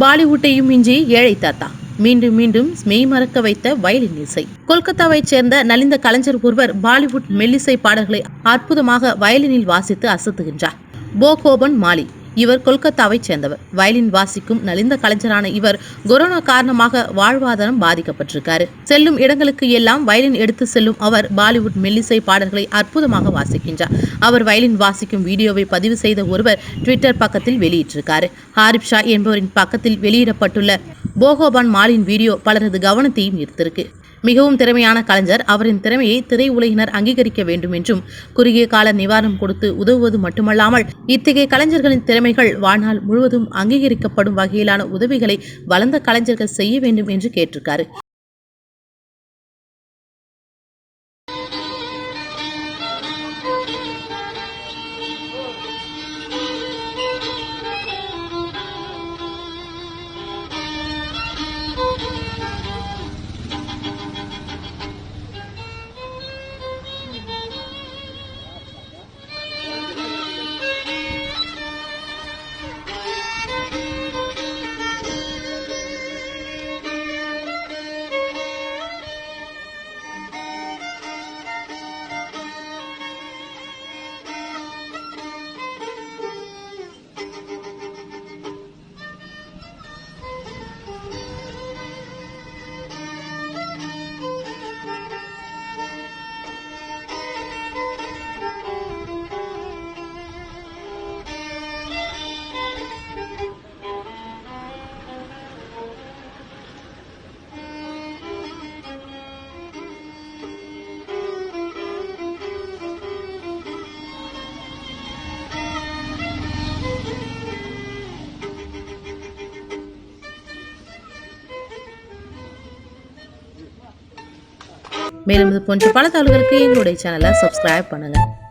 பாலிவுட்டையும் மிஞ்சி ஏழை தாத்தா. மீண்டும் மீண்டும் மெய் மறக்க வைத்த வயலின் இசை. கொல்கத்தாவைச் சேர்ந்த நலிந்த கலைஞர் ஒருவர் பாலிவுட் மெல்லிசை பாடல்களை அற்புதமாக வயலினில் வாசித்து அசத்துகின்றார். போகோபன் மாலி. இவர் கொல்கத்தாவைச் சேர்ந்தவர். வயலின் வாசிக்கும் நலிந்த கலைஞரான இவர் கொரோனா காரணமாக வாழ்வாதாரம் பாதிக்கப்பட்டிருக்காரு. செல்லும் இடங்களுக்கு எல்லாம் வயலின் எடுத்து செல்லும் அவர் பாலிவுட் மெல்லிசை பாடல்களை அற்புதமாக வாசிக்கின்றார். அவர் வயலின் வாசிக்கும் வீடியோவை பதிவு செய்த ஒருவர் ட்விட்டர் பக்கத்தில் வெளியிட்டிருக்காரு. ஹாரிப் ஷா என்பவரின் பக்கத்தில் வெளியிடப்பட்டுள்ள போகோபான் மாலின் வீடியோ பலரது கவனத்தையும் ஈர்த்திருக்கு. மிகவும் திறமையான கலைஞர். அவரின் திறமையை திரையுலகினர் அங்கீகரிக்க வேண்டும் என்றும் குறுகிய கால நிவாரணம் கொடுத்து உதவுவது மட்டுமல்லாமல் இத்தகைய கலைஞர்களின் திறமைகள் வாழ்நாள் முழுவதும் அங்கீகரிக்கப்படும் வகையிலான உதவிகளை வளர்ந்த கலைஞர்கள் செய்ய வேண்டும் என்று கேட்டிருக்காரு. மேலும் இது போன்ற பல தாள்களுக்கு எங்களுடைய சேனலை சப்ஸ்கிரைப் பண்ணுங்கள்